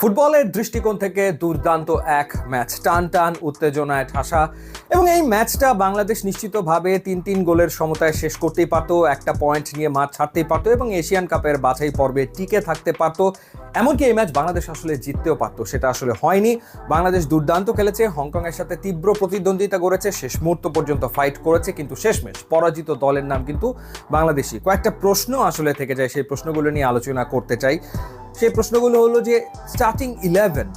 ফুটবলের দৃষ্টিকোণ থেকে দুর্দান্ত এক ম্যাচ। টান টান, উত্তেজনায় ঠাসা। এবং এই ম্যাচটা বাংলাদেশ নিশ্চিতভাবে তিন তিন গোলের সমতায় শেষ করতেই পারতো। একটা পয়েন্ট নিয়ে মাঠ ছাড়তেই পারতো এবং এশিয়ান কাপের বাছাই পর্বে টিকে থাকতে পারতো। এমনকি এই ম্যাচ বাংলাদেশ আসলে জিততেও পারতো, সেটা আসলে হয়নি। বাংলাদেশ দুর্দান্ত খেলেছে, হংকংয়ের সাথে তীব্র প্রতিদ্বন্দ্বিতা করেছে শেষ মুহূর্ত পর্যন্ত ফাইট করেছে, কিন্তু শেষমেশ পরাজিত দলের নাম কিন্তু বাংলাদেশি কয়েকটা প্রশ্ন আসলে থেকে যায় সেই প্রশ্নগুলো নিয়ে আলোচনা করতে চাই। সেই প্রশ্নগুলো হলো যে স্টার্টিং ইলেভেন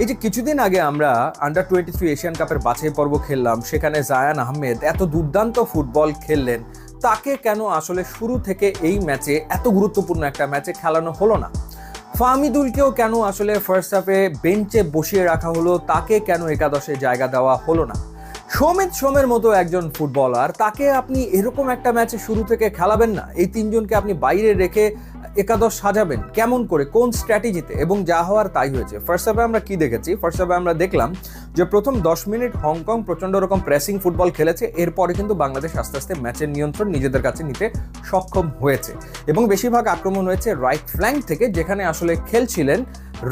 এই যে কিছুদিন আগে আমরা আন্ডার টোয়েন্টি থ্রি এশিয়ান কাপের বাছাই পর্ব খেললাম, সেখানে জায়ান আহমেদ এত দুর্দান্ত ফুটবল খেললেন, তাকে কেন আসলে শুরু থেকে এই ম্যাচে এত গুরুত্বপূর্ণ একটা ম্যাচে খেলানো হলো না? ফাহমিদুলকেও কেন আসলে ফার্স্ট হাফে বেঞ্চে বসিয়ে রাখা হলো? তাকে কেন একাদশে জায়গা দেওয়া হলো না? সৌমিত সোমের মতো একজন ফুটবলার, তাকে আপনি এরকম একটা ম্যাচে শুরু থেকে খেলাবেন না? এই তিনজনকে আপনি বাইরে রেখে একাদশ সাজাবেন। কেমন করে? কোন স্ট্র্যাটেজিতে এবং যা হওয়ার তাই হয়েছে। ফার্স্ট হাফে আমরা কি দেখেছি? ফার্স্ট হাফে আমরা দেখলাম যে প্রথম দশ মিনিট হংকং প্রচণ্ড রকম প্রেসিং ফুটবল খেলেছে, এরপরে কিন্তু বাংলাদেশ আস্তে আস্তে ম্যাচের নিয়ন্ত্রণ নিজেদের কাছে নিতে সক্ষম হয়েছে। এবং বেশিরভাগ আক্রমণ হয়েছে রাইট ফ্ল্যাঙ্ক থেকে, যেখানে আসলে খেলছিলেন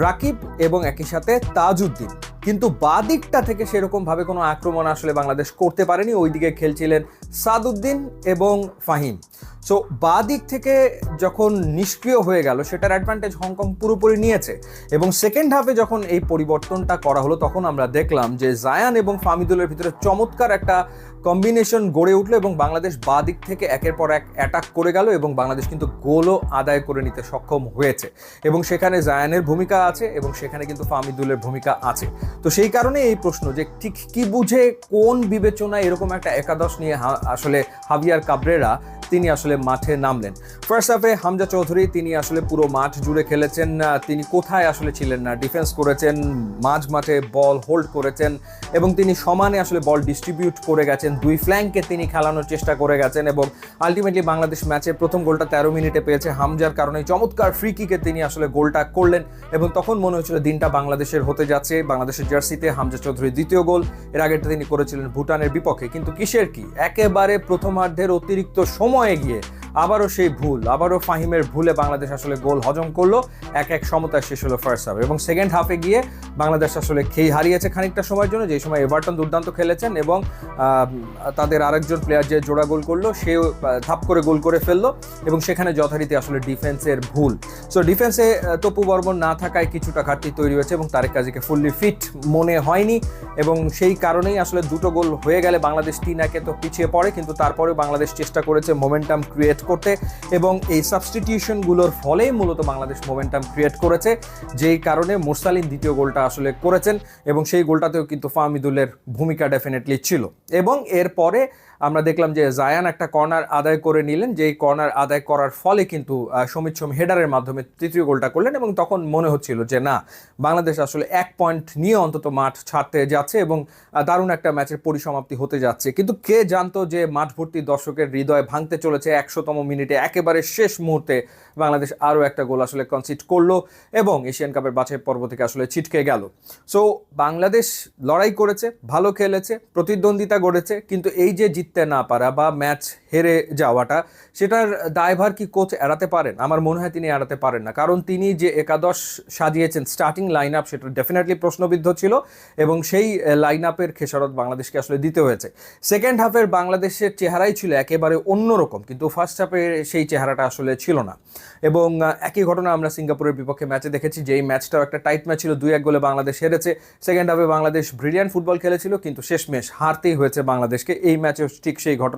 রাকিব এবং একই সাথে তাজউদ্দিন। কিন্তু বাদিকটা থেকে সেরকমভাবে কোনো আক্রমণ আসলে বাংলাদেশ করতে পারেনি, ওইদিকে খেলছিলেন সাদউদ্দিন এবং ফাহিম। সো বা দিক থেকে যখন নিষ্ক্রিয় হয়ে গেল, সেটার অ্যাডভান্টেজ হংকং পুরোপুরি নিয়েছে। এবং সেকেন্ড হাফে যখন এই পরিবর্তনটা করা হলো, তখন আমরা দেখলাম যে জায়ান এবং ফামিদুলের ভিতরে চমৎকার একটা কম্বিনেশন গড়ে উঠল এবং বাংলাদেশ বা দিক থেকে একের পর এক অ্যাটাক করে গেল এবং বাংলাদেশ কিন্তু গোলও আদায় করে নিতে সক্ষম হয়েছে। এবং সেখানে জায়ানের ভূমিকা আছে এবং সেখানে কিন্তু ফামিদুলের ভূমিকা আছে। তো সেই কারণে এই প্রশ্ন যে ঠিক কি বুঝে কোন বিবেচনায় এরকম একটা একাদশ নিয়ে আসলে হাবিয়ার কাবরেরা তিনি আসলে মাঠে নামলেন। ফার্স্ট হাফে হামজা চৌধুরী তিনি আসলে পুরো মাঠ জুড়ে খেলেছেন তিনি কোথায় আসলে ছিলেন না ডিফেন্স করেছেন, মাঝ মাঠে বল হোল্ড করেছেন এবং তিনি সমানে আসলে বল ডিস্ট্রিবিউট করে গেছেন, দুই ফ্ল্যাঙ্কে তিনি খেলানোর চেষ্টা করে গেছেন এবং আলটিমেটলি বাংলাদেশ ম্যাচের প্রথম গোলটা তেরো মিনিটে পেয়েছে হামজার কারণে চমৎকার ফ্রি কিকে তিনি আসলে গোলটা করলেন এবং তখন মনে হয়েছিল দিনটা বাংলাদেশের হতে যাচ্ছে, বাংলাদেশের জার্সিতে হামজা চৌধুরীর দ্বিতীয় গোল, এর আগেটা তিনি করেছিলেন ভুটানের বিপক্ষে। কিন্তু কিসের কি? একেবারে প্রথমার্ধের অতিরিক্ত সময়ে গিয়ে আবারও সেই ভুল, আবারও ফাহিমের ভুলে বাংলাদেশ আসলে গোল হজম করল। এক এক সমতায় শেষ হলো ফার্স্ট হাফ এবং সেকেন্ড হাফে গিয়ে বাংলাদেশ আসলে খেই হারিয়েছে খানিকটা সময়ের জন্য যে সময় এভারটন দুর্দান্ত খেলেছেন এবং তাদের আরেকজন প্লেয়ার যে জোড়া গোল করল, সেও ধাপ করে গোল করে ফেলল এবং সেখানে যথারীতি আসলে ডিফেন্সের ভুল। সো ডিফেন্সে তপু বর্মন না থাকায় কিছুটা ঘাটতি তৈরি হয়েছে এবং তারেক কাজীকে ফুললি ফিট মনে হয়নি এবং সেই কারণেই আসলে দুটো গোল হয়ে গেলে বাংলাদেশ তিন একে তো পিছিয়ে পড়ে, কিন্তু তারপরেও বাংলাদেশ চেষ্টা করেছে মোমেন্টাম ক্রিয়েট করতে এবং এই সাবস্টিটিউশনগুলোর ফলেই মূলত বাংলাদেশ মোমেন্টাম ক্রিয়েট করেছে, যেই কারণে মোরসালিন দ্বিতীয় গোলটা আসলে করেছেন এবং সেই গোলটাতেও কিন্তু ফাহমিদুলের ভূমিকা ডেফিনেটলি ছিল। এবং এরপরে আমরা দেখলাম যে জায়ান একটা কর্নার আদায় করে নিলেন, যেই কর্নার আদায় করার ফলে কিন্তু সমিত সোম হেডারের মাধ্যমে তৃতীয় গোলটা করলেন এবং তখন মনে হচ্ছিল যে না, বাংলাদেশ আসলে এক পয়েন্ট নিয়ে অন্তত মাঠ ছাড়তে যাচ্ছে এবং দারুণ একটা ম্যাচের পরিসমাপ্তি হতে যাচ্ছে। কিন্তু কে জানতো যে মাঠ ভর্তি দর্শকের হৃদয় ভাঙতে চলেছে একশোতম মিনিটে একেবারে শেষ মুহূর্তে বাংলাদেশ আরও একটা গোল আসলে কনসিড করল এবং এশিয়ান কাপের বাছাই পর্ব থেকে আসলে ছিটকে গেল। সো বাংলাদেশ লড়াই করেছে, ভালো খেলেছে, প্রতিদ্বন্দ্বিতা গড়েছে, কিন্তু এই যে জিততে না পারা বা ম্যাচ হেরে যাওয়াটা, সেটার দায়ভার কি কোচ এড়াতে পারেন? আমার মনে হয় তিনি এড়াতে পারেন না। কারণ তিনি যে একাদশ সাজিয়েছেন স্টার্টিং লাইন আপ সেটা ডেফিনেটলি প্রশ্নবিদ্ধ ছিল এবং সেই লাইন আপের খেসারত বাংলাদেশকে আসলে দিতে হয়েছে। সেকেন্ড হাফের বাংলাদেশের চেহারাই ছিল একেবারে অন্যরকম, কিন্তু ফার্স্ট হাফে সেই চেহারাটা আসলে ছিল না। এবং একই ঘটনা আমরা সিঙ্গাপুরের বিপক্ষে ম্যাচে দেখেছি যে এই ম্যাচটাও একটা টাইট ম্যাচ ছিল, দুই এক গোলে বাংলাদেশ হেরেছে। সেকেন্ড হাফে বাংলাদেশ ব্রিলিয়ান্ট ফুটবল খেলেছিল, কিন্তু শেষ শেষমেশ হারতেই হয়েছে বাংলাদেশকে। এই ম্যাচেও ঠিক সেই ঘটনা